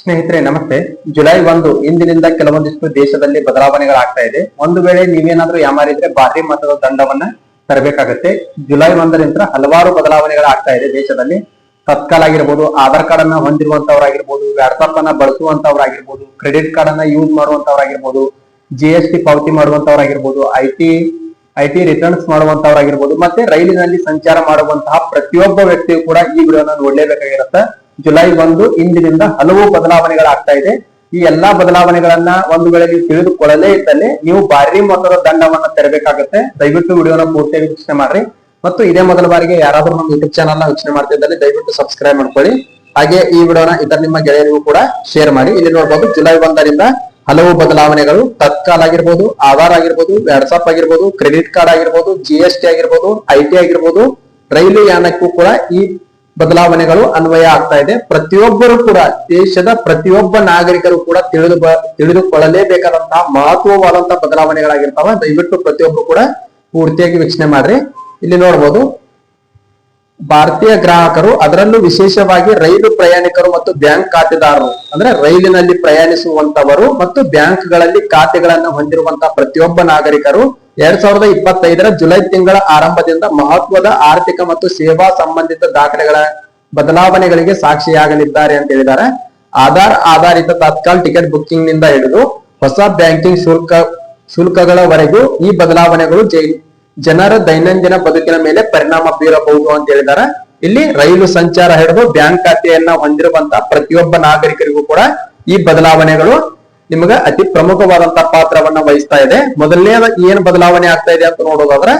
ಸ್ನೇಹಿತರೆ, ನಮಸ್ತೆ. ಜುಲೈ ಒಂದು, ಇಂದಿನಿಂದ ಕೆಲವೊಂದಿಷ್ಟು ದೇಶದಲ್ಲಿ ಬದಲಾವಣೆಗಳಾಗ್ತಾ ಇದೆ. ಒಂದು ವೇಳೆ ನೀವೇನಾದ್ರೂ ಯಾಮಾರಿದ್ರೆ ಭಾರಿ ಮೊತ್ತದ ದಂಡವನ್ನ ತರಬೇಕಾಗತ್ತೆ. ಜುಲೈ ಒಂದರಿಂದ ಹಲವಾರು ಬದಲಾವಣೆಗಳಾಗ್ತಾ ಇದೆ ದೇಶದಲ್ಲಿ. ತತ್ಕಾಲ ಆಗಿರ್ಬೋದು, ಆಧಾರ್ ಕಾರ್ಡ್ ಅನ್ನ ಹೊಂದಿರುವಂತವರಾಗಿರ್ಬೋದು ವ್ಯಾಟ್ಸಪ್ ಅನ್ನ ಬಳಸುವಂತವರಾಗಿರ್ಬೋದು, ಕ್ರೆಡಿಟ್ ಕಾರ್ಡ್ ಅನ್ನ ಯೂಸ್ ಮಾಡುವಂತವರಾಗಿರ್ಬೋದು, ಜಿ ಎಸ್ ಟಿ ಪಾವತಿ ಮಾಡುವಂತವರಾಗಿರ್ಬೋದು, I T I T returns ಮಾಡುವಂತವರಾಗಿರ್ಬೋದು, ಮತ್ತೆ ರೈಲಿನಲ್ಲಿ ಸಂಚಾರ ಮಾಡುವಂತಹ ಪ್ರತಿಯೊಬ್ಬ ವ್ಯಕ್ತಿಯು ಕೂಡ ಈ ವಿಡಿಯೋನ ನೋಡ್ಲೇಬೇಕಾಗಿರುತ್ತೆ. ಜುಲೈ ಒಂದು ಇಂದಿನಿಂದ ಹಲವು ಬದಲಾವಣೆಗಳಾಗ್ತಾ ಇದೆ. ಈ ಎಲ್ಲಾ ಬದಲಾವಣೆಗಳನ್ನ ಒಂದು ವೇಳೆ ನೀವು ತಿಳಿದುಕೊಳ್ಳಲೇ ಇದ್ದಲ್ಲಿ ನೀವು ಭಾರಿ ಮೊತ್ತದ ದಂಡವನ್ನ ತೆರಬೇಕಾಗುತ್ತೆ. ದಯವಿಟ್ಟು ವಿಡಿಯೋನ ಪೂರ್ತಿಯಾಗಿ ವೀಕ್ಷಣೆ ಮಾಡ್ರಿ. ಮತ್ತು ಇದೇ ಮೊದಲ ಬಾರಿಗೆ ಯಾರಾದ್ರೂ ನಮ್ಮ ಯೂಟ್ಯೂಬ್ ಚಾನಲ್ನ ವೀಕ್ಷಣೆ ಮಾಡ್ತಿದ್ದಲ್ಲಿ ದಯವಿಟ್ಟು ಸಬ್ಸ್ಕ್ರೈಬ್ ಮಾಡ್ಕೊಳ್ಳಿ. ಹಾಗೆ ಈ ವಿಡಿಯೋನ ಇತರ ನಿಮ್ಮ ಗೆಳೆಯರಿಗೂ ಕೂಡ ಶೇರ್ ಮಾಡಿ. ಇಲ್ಲಿ ನೋಡಬಹುದು ಜುಲೈ ಒಂದರಿಂದ ಹಲವು ಬದಲಾವಣೆಗಳು ತತ್ಕಾಲ್ ಆಗಿರ್ಬೋದು, ಆಧಾರ್ ಆಗಿರ್ಬೋದು ವ್ಯಾಟ್ಸಾಪ್ ಆಗಿರ್ಬೋದು ಕ್ರೆಡಿಟ್ ಕಾರ್ಡ್ ಆಗಿರ್ಬೋದು ಜಿ ಎಸ್ ಟಿ ಆಗಿರ್ಬೋದು ಐ ಟಿ ಆಗಿರ್ಬೋದು, ರೈಲು ಯಾನಕ್ಕೂ ಕೂಡ ಈ ಬದಲಾವಣೆಗಳು ಅನ್ವಯ ಆಗ್ತಾ ಇದೆ. ಪ್ರತಿಯೊಬ್ಬರು ಕೂಡ ದೇಶದ ಪ್ರತಿಯೊಬ್ಬ ನಾಗರಿಕರು ಕೂಡ ತಿಳಿದು ತಿಳಿದುಕೊಳ್ಳಲೇಬೇಕಾದಂತಹ ಮಹತ್ವವಾದಂತಹ ಬದಲಾವಣೆಗಳಾಗಿರ್ತಾವ. ದಯವಿಟ್ಟು ಪ್ರತಿಯೊಬ್ಬರು ಕೂಡ ಪೂರ್ತಿಯಾಗಿ ವೀಕ್ಷಣೆ ಮಾಡ್ರಿ. ಇಲ್ಲಿ ನೋಡ್ಬೋದು ಭಾರತೀಯ ಗ್ರಾಹಕರು ಅದರಲ್ಲೂ ವಿಶೇಷವಾಗಿ ರೈಲು ಪ್ರಯಾಣಿಕರು ಮತ್ತು ಬ್ಯಾಂಕ್ ಖಾತೆದಾರರು, ಅಂದ್ರೆ ರೈಲಿನಲ್ಲಿ ಪ್ರಯಾಣಿಸುವಂತವರು ಮತ್ತು ಬ್ಯಾಂಕ್ಗಳಲ್ಲಿ ಖಾತೆಗಳನ್ನು ಹೊಂದಿರುವಂತಹ ಪ್ರತಿಯೊಬ್ಬ ನಾಗರಿಕರು ಎರಡ್ ಸಾವಿರದ ಇಪ್ಪತ್ತೈದರ ಜುಲೈ ತಿಂಗಳ ಆರಂಭದಿಂದ ಮಹತ್ವದ ಆರ್ಥಿಕ ಮತ್ತು ಸೇವಾ ಸಂಬಂಧಿತ ದಾಖಲೆಗಳ ಬದಲಾವಣೆಗಳಿಗೆ ಸಾಕ್ಷಿಯಾಗಲಿದ್ದಾರೆ ಅಂತ ಹೇಳಿದ್ದಾರೆ. ಆಧಾರ್ ಆಧಾರಿತ ತತ್ಕಾಲ್ ಟಿಕೆಟ್ ಬುಕ್ಕಿಂಗ್ನಿಂದ ಹಿಡಿದು ಹೊಸ ಬ್ಯಾಂಕಿಂಗ್ ಶುಲ್ಕ, ಶುಲ್ಕಗಳವರೆಗೂ ಈ ಬದಲಾವಣೆಗಳು ಜೈ- ಜನರ ದೈನಂದಿನ ಬದುಕಿನ ಮೇಲೆ ಪರಿಣಾಮ ಬೀರಬಹುದು ಅಂತ ಹೇಳಿದಾರೆ ಇಲ್ಲಿ ರೈಲು ಸಂಚಾರ ಹಿಡಿದು ಬ್ಯಾಂಕ್ ಖಾತೆಯನ್ನ ಹೊಂದಿರುವಂತಹ ಪ್ರತಿಯೊಬ್ಬ ನಾಗರಿಕರಿಗೂ ಕೂಡ ಈ ಬದಲಾವಣೆಗಳು ನಿಮಗೆ ಅತಿ ಪ್ರಮುಖವಾದಂತಹ ಪಾತ್ರವನ್ನ ವಹಿಸ್ತಾ ಇದೆ. ಮೊದಲನೇ ಏನ್ ಬದಲಾವಣೆ ಆಗ್ತಾ ಇದೆ ಅಂತ ನೋಡೋದಾದ್ರೆ,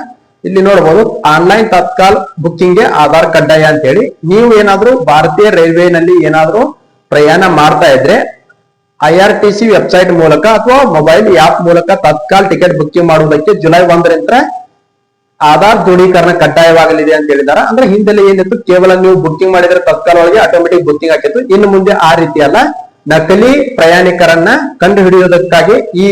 ಇಲ್ಲಿ ನೋಡಬಹುದು ಆನ್ಲೈನ್ ತತ್ಕಾಲ್ ಬುಕ್ಕಿಂಗ್ಗೆ ಆಧಾರ್ ಕಡ್ಡಾಯ ಅಂತ ಹೇಳಿ ನೀವು ಏನಾದ್ರೂ ಭಾರತೀಯ ರೈಲ್ವೆನಲ್ಲಿ ಏನಾದ್ರೂ ಪ್ರಯಾಣ ಮಾಡ್ತಾ ಇದ್ರೆ I R T C website ಮೂಲಕ ಅಥವಾ ಮೊಬೈಲ್ ಆಪ್ ಮೂಲಕ ತತ್ಕಾಲ್ ಟಿಕೆಟ್ ಬುಕ್ಕಿಂಗ್ ಮಾಡುವುದಕ್ಕೆ ಜುಲೈ ಒಂದರಿಂದ ಆಧಾರ್ ದೃಢೀಕರಣ ಕಡ್ಡಾಯವಾಗಲಿದೆ ಅಂತ ಹೇಳಿದಾರೆ. ಅಂದ್ರೆ ಹಿಂದೆಲ್ಲ ಏನಿತ್ತು? ಕೇವಲ ನೀವು ಬುಕ್ಕಿಂಗ್ ಮಾಡಿದ್ರೆ ತತ್ಕಾಲ ಒಳಗೆ ಆಟೋಮೆಟಿಕ್ ಬುಕ್ಕಿಂಗ್ ಆಗಿತ್ತು ಇನ್ನು ಮುಂದೆ ಆ ರೀತಿ ಅಲ್ಲ ನಕಲಿ ಪ್ರಯಾಣಿಕರನ್ನ ಕಂಡು ಹಿಡಿಯುವುದಕ್ಕಾಗಿ ಈ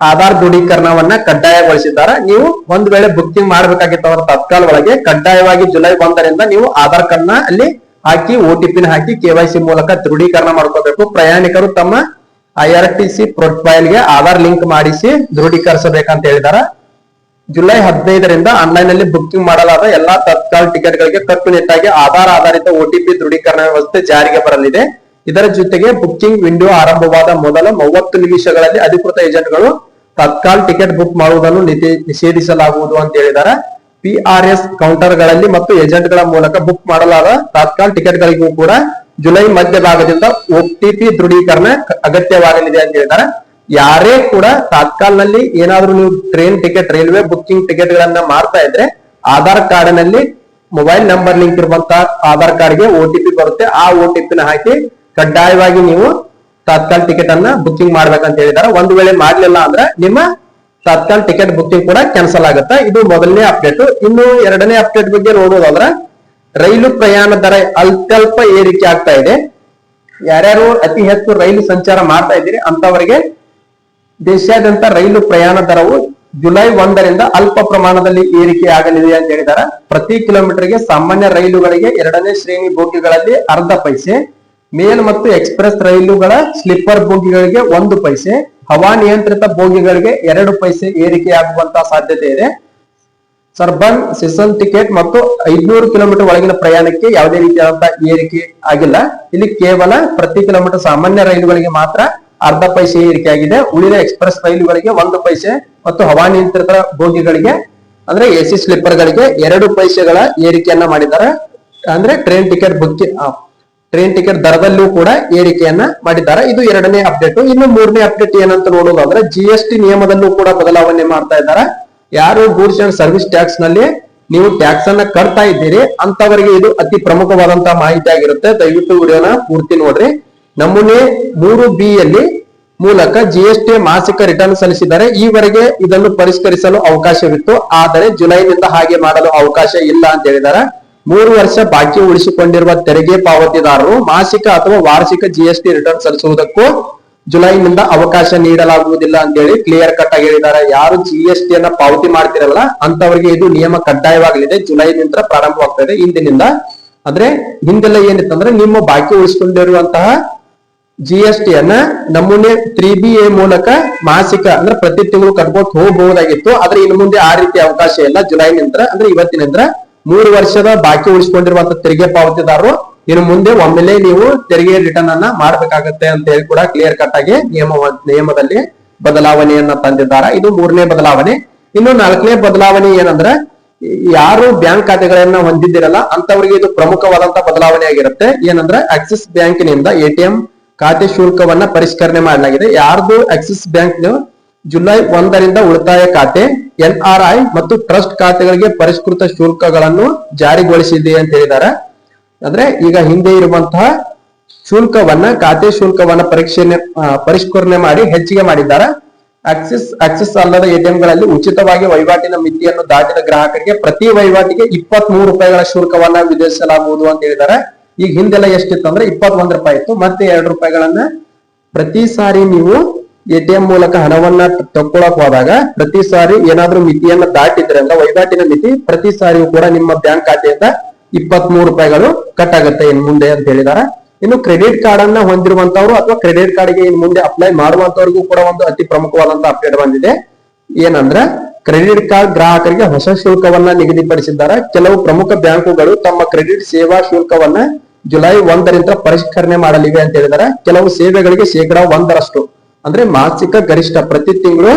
ಆಧಾರ್ ದೃಢೀಕರಣವನ್ನ ಕಡ್ಡಾಯಗೊಳಿಸಿದ್ದಾರೆ. ನೀವು ಒಂದ್ ವೇಳೆ ಬುಕ್ಕಿಂಗ್ ಮಾಡ್ಬೇಕಾಗಿತ್ತು ಅವರ ತತ್ಕಾಲ ಒಳಗೆ ಕಡ್ಡಾಯವಾಗಿ ಜುಲೈ ಒಂದರಿಂದ ನೀವು ಆಧಾರ್ ಕಾರ್ಡ್ ಅಲ್ಲಿ ಹಾಕಿ ಒ ಟಿ ಪಿನ ಹಾಕಿ ಕೆವೈಸಿ ಮೂಲಕ ದೃಢೀಕರಣ ಮಾಡ್ಕೋಬೇಕು. ಪ್ರಯಾಣಿಕರು ತಮ್ಮ ಐ ಆರ್ ಟಿ ಸಿ ಪ್ರೊಫೈಲ್ಗೆ ಆಧಾರ್ ಲಿಂಕ್ ಮಾಡಿಸಿ ದೃಢೀಕರಿಸಬೇಕಂತ ಹೇಳಿದ್ದಾರೆ ಜುಲೈ ಹದಿನೈದರಿಂದ ಆನ್ಲೈನ್ನಲ್ಲಿ ಬುಕ್ಕಿಂಗ್ ಮಾಡಲಾದ ಎಲ್ಲಾ ತತ್ಕಾಲ ಟಿಕೆಟ್ ಗಳಿಗೆ ಕಟ್ಟುನಿಟ್ಟಾಗಿ ಆಧಾರ್ ಆಧಾರಿತ ಒಟಿಪಿ ದೃಢೀಕರಣ ವ್ಯವಸ್ಥೆ ಜಾರಿಗೆ ಬರಲಿದೆ. ಇದರ ಜೊತೆಗೆ ಬುಕ್ಕಿಂಗ್ ವಿಂಡೋ ಆರಂಭವಾದ ಮೊದಲ ಮೂವತ್ತು ನಿಮಿಷಗಳಲ್ಲಿ ಅಧಿಕೃತ ಏಜೆಂಟ್ಗಳು ತತ್ಕಾಲ ಟಿಕೆಟ್ ಬುಕ್ ಮಾಡುವುದನ್ನು ನಿಷೇ- ನಿಷೇಧಿಸಲಾಗುವುದು ಅಂತ ಹೇಳಿದ್ದಾರೆ. ಪಿ ಆರ್ ಎಸ್ ಕೌಂಟರ್ಗಳಲ್ಲಿ ಮತ್ತು ಏಜೆಂಟ್ಗಳ ಮೂಲಕ ಬುಕ್ ಮಾಡಲಾದ ಟಿಕೆಟ್ ಟಿಕೆಟ್ಗಳಿಗೂ ಕೂಡ ಜುಲೈ ಮಧ್ಯಭಾಗದಿಂದ ಒಟಿಪಿ ದೃಢೀಕರಣ ಅಗತ್ಯವಾಗಲಿದೆ ಅಂತ ಹೇಳಿದ್ದಾರೆ. ಯಾರೇ ಕೂಡ ತಾತ್ಕಾಲ್ನಲ್ಲಿ ಏನಾದ್ರೂ ನೀವು train ticket railway booking ticket ಗಳನ್ನ ಮಾಡ್ತಾ ಇದ್ರೆ ಆಧಾರ್ ಕಾರ್ಡ್ನಲ್ಲಿ ಮೊಬೈಲ್ ನಂಬರ್ ಲಿಂಕ್ ಇರುವಂತಹ ಆಧಾರ್ ಕಾರ್ಡ್ಗೆ ಒ ಟಿ ಪಿ ಬರುತ್ತೆ. ಆ ಓ ಟಿ ಪಿನ ಹಾಕಿ ಕಡ್ಡಾಯವಾಗಿ ನೀವು ತಾತ್ಕಾಲ್ ಟಿಕೆಟ್ ಅನ್ನ ಬುಕ್ಕಿಂಗ್ ಮಾಡ್ಬೇಕಂತ ಹೇಳಿದಾರೆ ಒಂದು ವೇಳೆ ಮಾಡ್ಲಿಲ್ಲ ಅಂದ್ರೆ ನಿಮ್ಮ ತಾತ್ಕಾಲ್ ಟಿಕೆಟ್ ಬುಕ್ಕಿಂಗ್ ಕೂಡ ಕ್ಯಾನ್ಸಲ್ ಆಗುತ್ತೆ. ಇದು ಮೊದಲನೇ ಅಪ್ಡೇಟ್ ಇನ್ನು ಎರಡನೇ ಅಪ್ಡೇಟ್ ಬಗ್ಗೆ ನೋಡೋದಾದ್ರೆ ರೈಲು ಪ್ರಯಾಣ ದರ ಅಲ್ಪಲ್ಪ ಏರಿಕೆ ಆಗ್ತಾ ಇದೆ. ಯಾರ್ಯಾರು ಅತಿ ಹೆಚ್ಚು ರೈಲು ಸಂಚಾರ ಮಾಡ್ತಾ ಇದ್ದೀರಿ ಅಂತವರಿಗೆ ದೇಶಾದ್ಯಂತ ರೈಲು ಪ್ರಯಾಣ ದರವು ಜುಲೈ ಒಂದರಿಂದ ಅಲ್ಪ ಪ್ರಮಾಣದಲ್ಲಿ ಏರಿಕೆ ಆಗಲಿದೆ ಅಂತ ಹೇಳಿದ್ದಾರೆ ಪ್ರತಿ ಕಿಲೋಮೀಟರ್ಗೆ ಸಾಮಾನ್ಯ ರೈಲುಗಳಿಗೆ ಎರಡನೇ ಶ್ರೇಣಿ ಬೋಗಿಗಳಲ್ಲಿ ಅರ್ಧ ಪೈಸೆ, ಮೇಲ್ ಮತ್ತು ಎಕ್ಸ್ಪ್ರೆಸ್ ರೈಲುಗಳ ಸ್ಲಿಪ್ಪರ್ ಬೋಗಿಗಳಿಗೆ ಒಂದು ಪೈಸೆ ಹವಾನಿಯಂತ್ರಿತ ಬೋಗಿಗಳಿಗೆ ಎರಡು ಪೈಸೆ ಏರಿಕೆ ಆಗುವಂತಹ ಸಾಧ್ಯತೆ ಇದೆ. ಸರ್ಬನ್ ಸೀಸನ್ ಟಿಕೆಟ್ ಮತ್ತು ಐದ್ನೂರು ಕಿಲೋಮೀಟರ್ ಒಳಗಿನ ಪ್ರಯಾಣಕ್ಕೆ ಯಾವುದೇ ರೀತಿಯಾದಂತಹ ಏರಿಕೆ ಆಗಿಲ್ಲ. ಇಲ್ಲಿ ಕೇವಲ ಪ್ರತಿ ಕಿಲೋಮೀಟರ್ ಸಾಮಾನ್ಯ ರೈಲುಗಳಿಗೆ ಮಾತ್ರ ಅರ್ಧ ಪೈಸೆ ಏರಿಕೆ ಆಗಿದೆ. ಉಳಿದ ಎಕ್ಸ್ಪ್ರೆಸ್ ರೈಲುಗಳಿಗೆ ಒಂದು ಪೈಸೆ ಮತ್ತು ಹವಾನಿಯಂತ್ರಿತ ಬೋಗಿಗಳಿಗೆ, ಅಂದ್ರೆ ಎಸಿ ಸ್ಲಿಪ್ಪರ್ ಗಳಿಗೆ ಎರಡು ಪೈಸೆಗಳ ಏರಿಕೆಯನ್ನ ಮಾಡಿದ್ದಾರೆ. ಅಂದ್ರೆ ಟ್ರೈನ್ ಟಿಕೆಟ್ ಬುಕ್ಕಿ ಟ್ರೈನ್ ಟಿಕೆಟ್ ದರದಲ್ಲೂ ಕೂಡ ಏರಿಕೆಯನ್ನ ಮಾಡಿದ್ದಾರೆ. ಇದು ಎರಡನೇ ಅಪ್ಡೇಟ್ ಇನ್ನು ಮೂರನೇ ಅಪ್ಡೇಟ್ ಏನಂತ ನೋಡೋದಾದ್ರೆ ಜಿ ಎಸ್ ಟಿ ನಿಯಮದಲ್ಲೂ ಕೂಡ ಬದಲಾವಣೆ ಮಾಡ್ತಾ ಇದ್ದಾರೆ. ಯಾರು ಗೂಡ್ಸ್ ಅಂಡ್ ಸರ್ವಿಸ್ ಟ್ಯಾಕ್ಸ್ನಲ್ಲಿ ನೀವು ಟ್ಯಾಕ್ಸ್ ಅನ್ನ ಕಟ್ತಾ ಇದ್ದೀರಿ ಅಂತವರಿಗೆ ಇದು ಅತಿ ಪ್ರಮುಖವಾದಂತಹ ಮಾಹಿತಿ ಆಗಿರುತ್ತೆ. ದಯವಿಟ್ಟು ವಿಡಿಯೋನ ಪೂರ್ತಿ ನೋಡ್ರಿ. ನಮೂನೆ ಮೂರು ಬಿ ಯಲ್ಲಿ ಮೂಲಕ ಜಿಎಸ್ಟಿ ಮಾಸಿಕ ರಿಟರ್ನ್ ಸಲ್ಲಿಸಿದರೆ ಈವರೆಗೆ ಇದನ್ನು ಪರಿಷ್ಕರಿಸಲು ಅವಕಾಶವಿತ್ತು. ಆದರೆ ಜುಲೈನಿಂದ ಹಾಗೆ ಮಾಡಲು ಅವಕಾಶ ಇಲ್ಲ ಅಂತ ಹೇಳಿದ್ದಾರೆ. ಮೂರು ವರ್ಷ ಬಾಕಿ ಉಳಿಸಿಕೊಂಡಿರುವ ತೆರಿಗೆ ಪಾವತಿದಾರರು ಮಾಸಿಕ ಅಥವಾ ವಾರ್ಷಿಕ ಜಿಎಸ್ಟಿ ರಿಟರ್ನ್ ಸಲ್ಲಿಸುವುದಕ್ಕೂ ಜುಲೈನಿಂದ ಅವಕಾಶ ನೀಡಲಾಗುವುದಿಲ್ಲ ಅಂತ ಹೇಳಿ ಕ್ಲಿಯರ್ ಕಟ್ ಆಗಿ ಹೇಳಿದ್ದಾರೆ. ಯಾರು ಜಿಎಸ್ಟಿ ಅನ್ನ ಪಾವತಿ ಮಾಡ್ತಿರಲ್ಲ ಅಂತವರಿಗೆ ಇದು ನಿಯಮ ಕಡ್ಡಾಯವಾಗಲಿದೆ. ಜುಲೈ ನಂತರ ಪ್ರಾರಂಭವಾಗ್ತದೆ. ಇಂದಿನಿಂದ ಅಂದ್ರೆ ಹಿಂದೆಲ್ಲ ಏನಿತ್ತಂದ್ರೆ ನಿಮ್ಮ ಬಾಕಿ ಉಳಿಸ್ಕೊಂಡಿರುವಂತಹ ಜಿ ಎಸ್ ಟಿ ಅನ್ನ ನಮೂನೆ ತ್ರೀ ಬಿ ಎ ಮೂಲಕ ಮಾಸಿಕ ಅಂದ್ರೆ ಪ್ರತಿ ತಿಂಗಳು ಕಟ್ಕೊಂಡು ಹೋಗಬಹುದಾಗಿತ್ತು. ಆದ್ರೆ ಇನ್ನು ಮುಂದೆ ಆ ರೀತಿ ಅವಕಾಶ ಇಲ್ಲ. ಜುಲೈ ನಂತರ ಅಂದ್ರೆ ಇವತ್ತಿನಿಂದ ಮೂರು ವರ್ಷದ ಬಾಕಿ ಉಳಿಸಿಕೊಂಡಿರುವಂತ ತೆರಿಗೆ ಪಾವತಿದಾರರು ಇನ್ನು ಮುಂದೆ ಒಮ್ಮೆಲೆ ನೀವು ತೆರಿಗೆ ರಿಟರ್ನ್ ಅನ್ನ ಮಾಡಬೇಕಾಗತ್ತೆ ಅಂತ ಹೇಳಿ ಕೂಡ ಕ್ಲಿಯರ್ ಕಟ್ ಆಗಿ ನಿಯಮ ನಿಯಮದಲ್ಲಿ ಬದಲಾವಣೆಯನ್ನ ತಂದಿದ್ದಾರೆ. ಇದು ಮೂರನೇ ಬದಲಾವಣೆ. ಇನ್ನು ನಾಲ್ಕನೇ ಬದಲಾವಣೆ ಏನಂದ್ರೆ ಯಾರು ಬ್ಯಾಂಕ್ ಖಾತೆಗಳನ್ನ ಹೊಂದಿದ್ದಿರಲ್ಲ ಅಂತವರಿಗೆ ಇದು ಪ್ರಮುಖವಾದಂತ ಬದಲಾವಣೆ ಆಗಿರುತ್ತೆ. ಏನಂದ್ರೆ ಆಕ್ಸಿಸ್ ಬ್ಯಾಂಕಿನಿಂದ ಎಟಿಎಂ ಖಾತೆ ಶುಲ್ಕವನ್ನ ಪರಿಷ್ಕರಣೆ ಮಾಡಲಾಗಿದೆ. ಯಾರ್ದು ಆಕ್ಸಿಸ್ ಬ್ಯಾಂಕ್ ಜುಲೈ ಒಂದರಿಂದ ಉಳಿತಾಯ ಖಾತೆ ಎನ್ ಆರ್ ಐ ಮತ್ತು ಟ್ರಸ್ಟ್ ಖಾತೆಗಳಿಗೆ ಪರಿಷ್ಕೃತ ಶುಲ್ಕಗಳನ್ನು ಜಾರಿಗೊಳಿಸಿದೆ ಅಂತ ಹೇಳಿದ್ದಾರೆ ಅಂದ್ರೆ ಈಗ ಹಿಂದೆ ಇರುವಂತಹ ಶುಲ್ಕವನ್ನ, ಖಾತೆ ಶುಲ್ಕವನ್ನ ಪರೀಕ್ಷೆ ಪರಿಷ್ಕರಣೆ ಮಾಡಿ ಹೆಚ್ಚಿಗೆ ಮಾಡಿದ್ದಾರೆ. ಆಕ್ಸಿಸ್ ಆಕ್ಸಿಸ್ ಅಲ್ಲದ ಎಟಿಎಂಗಳಲ್ಲಿ ಉಚಿತವಾಗಿ ವಹಿವಾಟಿನ ಮಿತಿಯನ್ನು ದಾಟಿದ ಗ್ರಾಹಕರಿಗೆ ಪ್ರತಿ ವಹಿವಾಟಿಗೆ ಇಪ್ಪತ್ತ್ ರೂಪಾಯಿಗಳ ಶುಲ್ಕವನ್ನ ವಿಧಿಸಲಾಗುವುದು ಅಂತ ಹೇಳಿದ್ದಾರೆ ಈಗ ಹಿಂದೆಲ್ಲ ಎಷ್ಟಿತ್ತು ಅಂದ್ರೆ ಒಂದ್ ರೂಪಾಯಿ ಇತ್ತು. ಮತ್ತೆ ಎರಡು ರೂಪಾಯಿಗಳನ್ನ ಪ್ರತಿ ಸಾರಿ ನೀವು ಎಟಿಎಂ ಮೂಲಕ ಹಣವನ್ನ ತಕ್ಕೊಳಕ್ ಹೋದಾಗ ಪ್ರತಿ ಸಾರಿ ಏನಾದ್ರೂ ಮಿತಿಯನ್ನ ದಾಟಿದ್ರೆ ಅಂದ್ರೆ ವಹಿವಾಟಿನ ಮಿತಿ ಪ್ರತಿ ಸಾರಿಯೂ ಕೂಡ ನಿಮ್ಮ ಬ್ಯಾಂಕ್ ಖಾತೆಯಿಂದ ಇಪ್ಪತ್ ಮೂರು ರೂಪಾಯಿಗಳು ಕಟ್ ಆಗುತ್ತೆ ಇನ್ ಮುಂದೆ ಅಂತ ಹೇಳಿದಾರೆ. ಇನ್ನು ಕ್ರೆಡಿಟ್ ಕಾರ್ಡ್ ಅನ್ನ ಹೊಂದಿರುವಂತವ್ರು ಅಥವಾ ಕ್ರೆಡಿಟ್ ಕಾರ್ಡ್ಗೆ ಇನ್ ಮುಂದೆ ಅಪ್ಲೈ ಮಾಡುವಂತವ್ರಿಗೂ ಕೂಡ ಒಂದು ಅತಿ ಪ್ರಮುಖವಾದಂತ ಅಪ್ಡೇಟ್ ಬಂದಿದೆ. ಏನಂದ್ರೆ ಕ್ರೆಡಿಟ್ ಕಾರ್ಡ್ ಗ್ರಾಹಕರಿಗೆ ಹೊಸ ಶುಲ್ಕವನ್ನ ನಿಗದಿಪಡಿಸಿದ್ದಾರೆ. ಕೆಲವು ಪ್ರಮುಖ ಬ್ಯಾಂಕುಗಳು ತಮ್ಮ ಕ್ರೆಡಿಟ್ ಸೇವಾ ಶುಲ್ಕವನ್ನ ಜುಲೈ ಒಂದರಿಂದ ಪರಿಷ್ಕರಣೆ ಮಾಡಲಿವೆ ಅಂತ ಹೇಳಿದಾರೆ ಕೆಲವು ಸೇವೆಗಳಿಗೆ ಶೇಕಡಾ ಒಂದರಷ್ಟು. ಅಂದ್ರೆ ಮಾಸಿಕ ಗರಿಷ್ಠ ಪ್ರತಿ ತಿಂಗಳು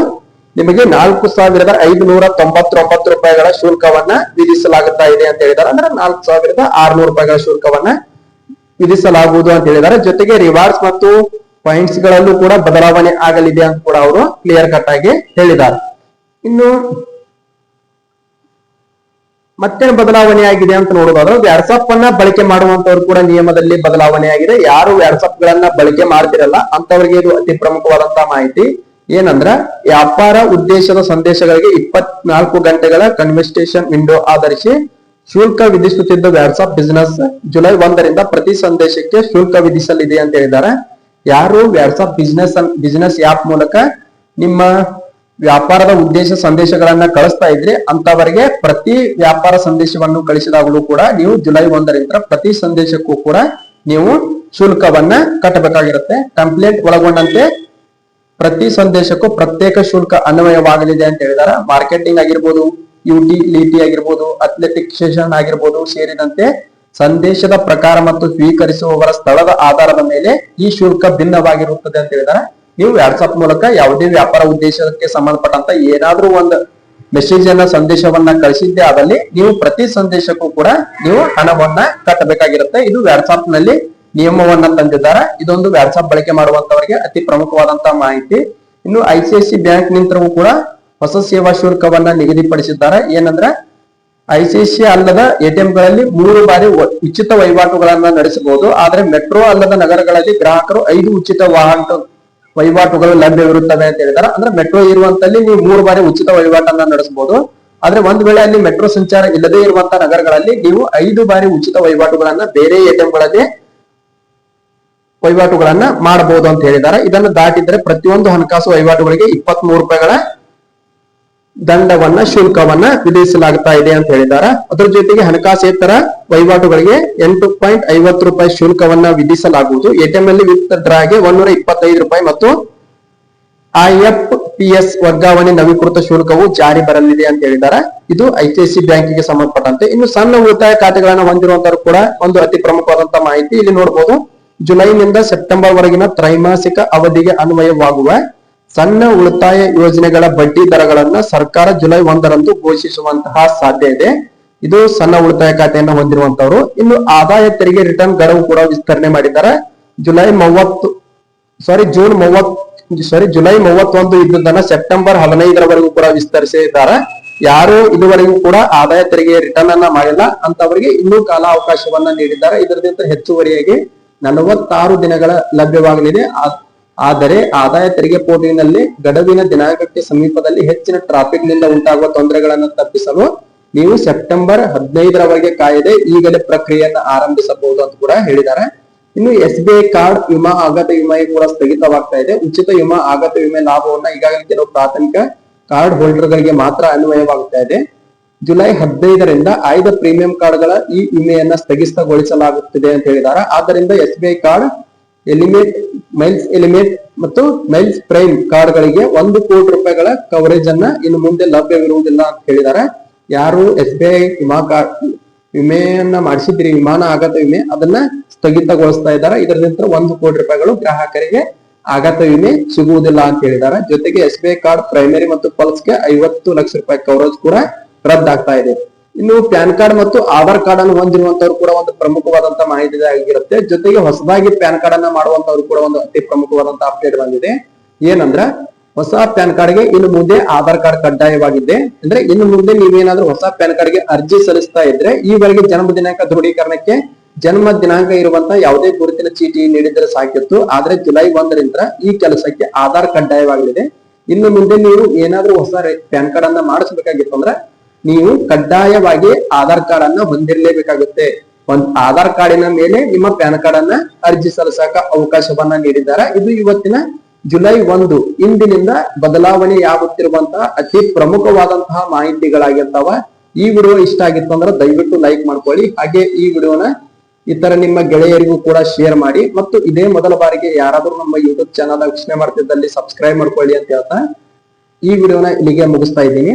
ನಿಮಗೆ ನಾಲ್ಕು ಸಾವಿರದ ಐದುನೂರ ತೊಂಬತ್ತೊಂಬತ್ತು ರೂಪಾಯಿಗಳ ಶುಲ್ಕವನ್ನ ವಿಧಿಸಲಾಗುತ್ತಾ ಇದೆ ಅಂತ ಹೇಳಿದಾರೆ ಅಂದ್ರೆ ನಾಲ್ಕು ಸಾವಿರದ ಆರ್ನೂರು ರೂಪಾಯಿಗಳ ಶುಲ್ಕವನ್ನ ವಿಧಿಸಲಾಗುವುದು ಅಂತ ಹೇಳಿದಾರೆ ಜೊತೆಗೆ ರಿವಾರ್ಡ್ಸ್ ಮತ್ತು ಪಾಯಿಂಟ್ಸ್ ಗಳಲ್ಲೂ ಕೂಡ ಬದಲಾವಣೆ ಆಗಲಿದೆ ಅಂತ ಕೂಡ ಅವರು ಕ್ಲಿಯರ್ ಕಟ್ ಆಗಿ ಹೇಳಿದ್ದಾರೆ. ಇನ್ನು ಮತ್ತೇನು ಬದಲಾವಣೆ ಆಗಿದೆ ಅಂತ ನೋಡೋದಾದ್ರೆ ವ್ಯಾಟ್ಸಪ್ ಅನ್ನ ಬಳಕೆ ಮಾಡುವಂತವ್ರು ಕೂಡ ನಿಯಮದಲ್ಲಿ ಬದಲಾವಣೆ ಆಗಿದೆ ಯಾರು ವ್ಯಾಟ್ಸಪ್ ಗಳನ್ನ ಬಳಕೆ ಮಾಡ್ತಿರಲ್ಲ ಅಂತವರಿಗೆ ಇದು ಅತಿ ಪ್ರಮುಖವಾದಂತಹ ಮಾಹಿತಿ. ಏನಂದ್ರ, ವ್ಯಾಪಾರ ಉದ್ದೇಶದ ಸಂದೇಶಗಳಿಗೆ ಇಪ್ಪತ್ನಾಲ್ಕು ಗಂಟೆಗಳ ಕನ್ವೆಸ್ಟೇಷನ್ ವಿಂಡೋ ಆಧರಿಸಿ ಶುಲ್ಕ ವಿಧಿಸುತ್ತಿದ್ದ ವ್ಯಾಟ್ಸಪ್ ಬಿಸಿನೆಸ್ ಜುಲೈ ಒಂದರಿಂದ ಪ್ರತಿ ಸಂದೇಶಕ್ಕೆ ಶುಲ್ಕ ವಿಧಿಸಲಿದೆ ಅಂತ ಹೇಳಿದ್ದಾರೆ. ಯಾರು ವ್ಯಾಟ್ಸಪ್ ಬಿಸಿನೆಸ್ ಬಿಸಿನೆಸ್ ಆಪ್ ಮೂಲಕ ನಿಮ್ಮ ವ್ಯಾಪಾರದ ಉದ್ದೇಶ ಸಂದೇಶಗಳನ್ನ ಕಳಿಸ್ತಾ ಇದ್ರಿ, ಅಂತವರಿಗೆ ಪ್ರತಿ ವ್ಯಾಪಾರ ಸಂದೇಶವನ್ನು ಕಳಿಸಿದಾಗಲೂ ಕೂಡ ನೀವು ಜುಲೈ ಒಂದರಿಂದ ಪ್ರತಿ ಸಂದೇಶಕ್ಕೂ ಕೂಡ ನೀವು ಶುಲ್ಕವನ್ನ ಕಟ್ಟಬೇಕಾಗಿರುತ್ತೆ. ಕಂಪ್ಲೇಂಟ್ ಒಳಗೊಂಡಂತೆ ಪ್ರತಿ ಸಂದೇಶಕ್ಕೂ ಪ್ರತ್ಯೇಕ ಶುಲ್ಕ ಅನ್ವಯವಾಗಲಿದೆ ಅಂತ ಹೇಳಿದಾರ. ಮಾರ್ಕೆಟಿಂಗ್ ಆಗಿರ್ಬೋದು ಯುಟಿಲಿಟಿ ಆಗಿರ್ಬೋದು ಅಥ್ಲೆಟಿಕ್ ಸೆಷನ್ ಆಗಿರ್ಬೋದು ಸೇರಿದಂತೆ ಸಂದೇಶದ ಪ್ರಕಾರ ಮತ್ತು ಸ್ವೀಕರಿಸುವವರ ಸ್ಥಳದ ಆಧಾರದ ಮೇಲೆ ಈ ಶುಲ್ಕ ಭಿನ್ನವಾಗಿರುತ್ತದೆ ಅಂತ ಹೇಳಿದಾರೆ. ನೀವು ವಾಟ್ಸ್ಆಪ್ ಮೂಲಕ ಯಾವುದೇ ವ್ಯಾಪಾರ ಉದ್ದೇಶಕ್ಕೆ ಸಂಬಂಧಪಟ್ಟಂತ ಏನಾದ್ರೂ ಒಂದು ಮೆಸೇಜ್ ಅನ್ನ, ಸಂದೇಶವನ್ನ ಕಳಿಸಿದ್ದೆ ಆದಲ್ಲಿ ನೀವು ಪ್ರತಿ ಸಂದೇಶಕ್ಕೂ ಕೂಡ ನೀವು ಹಣವನ್ನ ಕಟ್ಟಬೇಕಾಗಿರುತ್ತೆ. ಇದು ವಾಟ್ಸ್ಆಪ್ನಲ್ಲಿ ನಿಯಮವನ್ನ ತಂದಿದ್ದಾರೆ. ಇದೊಂದು ವಾಟ್ಸ್ಆಪ್ ಬಳಕೆ ಮಾಡುವಂತವರಿಗೆ ಅತಿ ಪ್ರಮುಖವಾದಂತಹ ಮಾಹಿತಿ. ಇನ್ನು ಐಸಿಐಸಿ ಬ್ಯಾಂಕ್ ನಿಂತರೂ ಕೂಡ ಹೊಸ ಸೇವಾ ಶುಲ್ಕವನ್ನ ನಿಗದಿಪಡಿಸಿದ್ದಾರೆ. ಏನಂದ್ರೆ ಐಸಿಐಸಿ ಅಲ್ಲದ ಎಟಿಎಂ ಗಳಲ್ಲಿ ಮೂರು ಬಾರಿ ಉಚಿತ ವಹಿವಾಟುಗಳನ್ನ ನಡೆಸಬಹುದು. ಆದ್ರೆ ಮೆಟ್ರೋ ಅಲ್ಲದ ನಗರಗಳಲ್ಲಿ ಗ್ರಾಹಕರು ಐದು ಉಚಿತ ವಾಹನ ವಹಿವಾಟುಗಳು ಲಭ್ಯವಿರುತ್ತವೆ ಅಂತ ಹೇಳಿದಾರೆ. ಅಂದ್ರೆ ಮೆಟ್ರೋ ಇರುವಂತಲ್ಲಿ ನೀವು ಮೂರು ಬಾರಿ ಉಚಿತ ವಹಿವಾಟನ್ನ ನಡೆಸಬಹುದು ಆದ್ರೆ ಒಂದ್ ವೇಳೆ ಅಲ್ಲಿ ಮೆಟ್ರೋ ಸಂಚಾರ ಇಲ್ಲದೆ ಇರುವಂತಹ ನಗರಗಳಲ್ಲಿ ನೀವು ಐದು ಬಾರಿ ಉಚಿತ ವಹಿವಾಟುಗಳನ್ನ ಬೇರೆ ಎಟಿಎಂ ಗಳಲ್ಲಿ ವಹಿವಾಟುಗಳನ್ನ ಮಾಡಬಹುದು ಅಂತ ಹೇಳಿದ್ದಾರೆ ಇದನ್ನು ದಾಟಿದ್ರೆ ಪ್ರತಿಯೊಂದು ಹಣಕಾಸು ವಹಿವಾಟುಗಳಿಗೆ ಇಪ್ಪತ್ತ್ ರೂಪಾಯಿಗಳ ದಂಡವನ್ನ, ಶುಲ್ಕವನ್ನ ವಿಧಿಸಲಾಗ್ತಾ ಇದೆ ಅಂತ ಹೇಳಿದ್ದಾರೆ. ಅದರ ಜೊತೆಗೆ ಹಣಕಾಸೇತರ ವಹಿವಾಟುಗಳಿಗೆ ಎಂಟು ಪಾಯಿಂಟ್ ಐವತ್ತು ರೂಪಾಯಿ ಶುಲ್ಕವನ್ನ ವಿಧಿಸಲಾಗುವುದು. ಎಟಿಎಂ ಅಲ್ಲಿ ವಿತ್ ಡ್ರಾಗೆ ಒಂದೂರ ಇಪ್ಪತ್ತೈದು ರೂಪಾಯಿ ಮತ್ತು ಐಎಫ್ ಪಿ ಎಸ್ ವರ್ಗಾವಣೆ ನವೀಕೃತ ಶುಲ್ಕವು ಜಾರಿ ಬರಲಿದೆ ಅಂತ ಹೇಳಿದ್ದಾರೆ. ಇದು ಐಸಿಐಸಿ ಬ್ಯಾಂಕಿಗೆ ಸಂಬಂಧಪಟ್ಟಂತೆ. ಇನ್ನು ಸಣ್ಣ ಉಳಿತಾಯ ಖಾತೆಗಳನ್ನು ಹೊಂದಿರುವಂತರು ಕೂಡ ಒಂದು ಅತಿ ಪ್ರಮುಖವಾದಂತಹ ಮಾಹಿತಿ ಇಲ್ಲಿ ನೋಡಬಹುದು ಜುಲೈನಿಂದ ಸೆಪ್ಟೆಂಬರ್ ವರೆಗಿನ ತ್ರೈಮಾಸಿಕ ಅವಧಿಗೆ ಅನ್ವಯವಾಗುವ ಸಣ್ಣ ಉಳಿತಾಯ ಯೋಜನೆಗಳ ಬಡ್ಡಿ ದರಗಳನ್ನ ಸರ್ಕಾರ ಜುಲೈ ಒಂದರಂದು ಘೋಷಿಸುವಂತಹ ಸಾಧ್ಯ ಇದೆ. ಇದು ಸಣ್ಣ ಉಳಿತಾಯ ಖಾತೆಯನ್ನು ಹೊಂದಿರುವಂತವರು. ಇನ್ನು ಆದಾಯ ತೆರಿಗೆ ರಿಟರ್ನ್ ಗಡುವು ಕೂಡ ವಿಸ್ತರಣೆ ಮಾಡಿದ್ದಾರೆ. ಜುಲೈ ಮೂವತ್ತು ಸಾರಿ ಜೂನ್ ಮೂವತ್ ಸಾರಿ ಜುಲೈ ಮೂವತ್ತೊಂದು ಇದ್ದುದನ್ನ ಸೆಪ್ಟೆಂಬರ್ ಹದಿನೈದರವರೆಗೂ ಕೂಡ ವಿಸ್ತರಿಸಿದ್ದಾರೆ. ಯಾರು ಇದುವರೆಗೂ ಕೂಡ ಆದಾಯ ತೆರಿಗೆ ರಿಟರ್ನ್ ಅನ್ನ ಮಾಡಿಲ್ಲ. ಅಂತವರಿಗೆ ಇನ್ನೂ ಕಾಲಾವಕಾಶವನ್ನ ನೀಡಿದ್ದಾರೆ. ಇದರದಿಂದ ಹೆಚ್ಚುವರಿಯಾಗಿ ನಲವತ್ತಾರು ದಿನಗಳ ಲಭ್ಯವಾಗಲಿದೆ. ಆದರೆ ಆದಾಯ ತೆರಿಗೆ ಪೋರ್ಟಲ್ನಲ್ಲಿ ಗಡುವಿನ ದಿನಾಂಕಕ್ಕೆ ಸಮೀಪದಲ್ಲಿ ಹೆಚ್ಚಿನ ಟ್ರಾಫಿಕ್ನಿಂದ ಉಂಟಾಗುವ ತೊಂದರೆಗಳನ್ನು ತಪ್ಪಿಸಲು ನೀವು ಸೆಪ್ಟೆಂಬರ್ ಹದಿನೈದರವರೆಗೆ ಕಾಯದೆ ಈಗಲೇ ಪ್ರಕ್ರಿಯೆಯನ್ನು ಆರಂಭಿಸಬಹುದು ಅಂತ ಕೂಡ ಹೇಳಿದ್ದಾರೆ. ಇನ್ನು ಎಸ್ ಬಿ ಐ ಕಾರ್ಡ್ ವಿಮಾ, ಆಘಾತ ವಿಮೆ ಕೂಡ ಸ್ಥಗಿತವಾಗ್ತಾ ಇದೆ. ಉಚಿತ ವಿಮಾ, ಆಘಾತ ವಿಮೆ ಲಾಭವನ್ನ ಈಗಾಗಲೇ ಕೆಲವು ಪ್ರಾಥಮಿಕ ಕಾರ್ಡ್ ಹೋಲ್ಡರ್ ಗಳಿಗೆ ಮಾತ್ರ ಅನ್ವಯವಾಗ್ತಾ ಇದೆ. ಜುಲೈ ಹದಿನೈದರಿಂದ ಆಯ್ದ ಪ್ರೀಮಿಯಂ ಕಾರ್ಡ್ಗಳ ಈ ವಿಮೆಯನ್ನ ಸ್ಥಗಿತಗೊಳಿಸಲಾಗುತ್ತಿದೆ ಅಂತ ಹೇಳಿದ್ದಾರೆ. ಆದ್ದರಿಂದ S B I card elite miles element ಮತ್ತು ಮೈಲ್ಸ್ ಪ್ರೈಮ್ ಕಾರ್ಡ್ಗಳಿಗೆ ಒಂದು ಕೋಟಿ ರೂಪಾಯಿಗಳ ಕವರೇಜ್ ಅನ್ನ ಇನ್ನು ಮುಂದೆ ಲಭ್ಯವಿರುವುದಿಲ್ಲ ಅಂತ ಹೇಳಿದ್ದಾರೆ. ಯಾರು ಎಸ್ ಬಿ ಐ ವಿಮಾ ಕಾರ್ಡ್ ವಿಮೆಯನ್ನ ಮಾಡಿಸಿದ್ರಿ, ವಿಮಾನ ಆಘಾತ ವಿಮೆ, ಅದನ್ನ ಸ್ಥಗಿತಗೊಳಿಸ್ತಾ ಇದ್ದಾರೆ. ನಂತರ ಒಂದು ಕೋಟಿ ರೂಪಾಯಿಗಳು ಗ್ರಾಹಕರಿಗೆ ಆಘಾತ ವಿಮೆ ಸಿಗುವುದಿಲ್ಲ ಅಂತ ಹೇಳಿದ್ದಾರೆ. ಜೊತೆಗೆ S B I card primary ಮತ್ತು ಪಲ್ಸ್ಗೆ ಐವತ್ತು ಲಕ್ಷ ರೂಪಾಯಿ ಕವರೇಜ್ ಕೂಡ ರದ್ದಾಗ್ತಾ ಇದೆ. ಇನ್ನು ಪ್ಯಾನ್ ಕಾರ್ಡ್ ಮತ್ತು ಆಧಾರ್ ಕಾರ್ಡ್ ಅನ್ನು ಹೊಂದಿರುವಂತವ್ರು ಕೂಡ ಒಂದು ಪ್ರಮುಖವಾದಂತ ಮಾಹಿತಿ ಆಗಿರುತ್ತೆ. ಜೊತೆಗೆ ಹೊಸದಾಗಿ ಪ್ಯಾನ್ ಕಾರ್ಡ್ ಅನ್ನ ಮಾಡುವಂತವ್ರು ಕೂಡ ಒಂದು ಅತಿ ಪ್ರಮುಖವಾದಂತಹ ಅಪ್ಡೇಟ್ ಬಂದಿದೆ. ಏನಂದ್ರ, ಹೊಸ ಪ್ಯಾನ್ ಕಾರ್ಡ್ಗೆ ಇನ್ನು ಮುಂದೆ ಆಧಾರ್ ಕಾರ್ಡ್ ಕಡ್ಡಾಯವಾಗಿದೆ ಅಂದ್ರೆ ಇನ್ನು ಮುಂದೆ ನೀವೇನಾದ್ರೂ ಹೊಸ ಪ್ಯಾನ್ ಕಾರ್ಡ್ಗೆ ಅರ್ಜಿ ಸಲ್ಲಿಸ್ತಾ ಇದ್ರೆ, ಈವರೆಗೆ ಜನ್ಮ ದಿನಾಂಕ ದೃಢೀಕರಣಕ್ಕೆ ಜನ್ಮ ದಿನಾಂಕ ಇರುವಂತ ಯಾವುದೇ ಗುರುತಿನ ಚೀಟಿ ನೀಡಿದ್ರೆ ಸಾಕಿತ್ತು. ಆದ್ರೆ ಜುಲೈ ಒಂದರಿಂದ ಈ ಕೆಲಸಕ್ಕೆ ಆಧಾರ್ ಕಡ್ಡಾಯವಾಗಲಿದೆ. ಇನ್ನು ಮುಂದೆ ನೀವು ಏನಾದ್ರೂ ಹೊಸ ಪ್ಯಾನ್ ಕಾರ್ಡ್ ಅನ್ನ ಮಾಡಿಸ್ಬೇಕಾಗಿತ್ತು ಅಂದ್ರೆ ನೀವು ಕಡ್ಡಾಯವಾಗಿ ಆಧಾರ್ ಕಾರ್ಡ್ ಅನ್ನ ಹೊಂದಿರಲೇಬೇಕಾಗುತ್ತೆ. ಒಂದ್ ಆಧಾರ್ ಕಾರ್ಡಿನ ಮೇಲೆ ನಿಮ್ಮ ಪ್ಯಾನ್ ಕಾರ್ಡ್ ಅನ್ನ ಅರ್ಜಿ ಸಲ್ಲಿಸಕ ಅವಕಾಶವನ್ನ ನೀಡಿದ್ದಾರೆ. ಇದು ಇವತ್ತಿನ ಜುಲೈ ಒಂದು. ಇಂದಿನಿಂದ ಬದಲಾವಣೆಯಾಗುತ್ತಿರುವಂತಹ ಅತಿ ಪ್ರಮುಖವಾದಂತಹ ಮಾಹಿತಿಗಳಾಗಿರ್ತಾವ. ಈ ವಿಡಿಯೋ ಇಷ್ಟ ಆಗಿತ್ತು ಅಂದ್ರೆ ದಯವಿಟ್ಟು ಲೈಕ್ ಮಾಡ್ಕೊಳ್ಳಿ. ಹಾಗೆ ಈ ವಿಡಿಯೋನ ಇತರ ನಿಮ್ಮ ಗೆಳೆಯರಿಗೂ ಕೂಡ ಶೇರ್ ಮಾಡಿ. ಮತ್ತು ಇದೇ ಮೊದಲ ಬಾರಿಗೆ ಯಾರಾದರೂ ನಮ್ಮ ಯೂಟ್ಯೂಬ್ ಚಾನಲ್ ವೀಕ್ಷಣೆ ಮಾಡ್ತಿದ್ದಲ್ಲಿ ಸಬ್ಸ್ಕ್ರೈಬ್ ಮಾಡ್ಕೊಳ್ಳಿ ಅಂತ ಹೇಳ್ತಾ ಈ ವಿಡಿಯೋನ ಇಲ್ಲಿಗೆ ಮುಗಿಸ್ತಾ ಇದ್ದೀನಿ.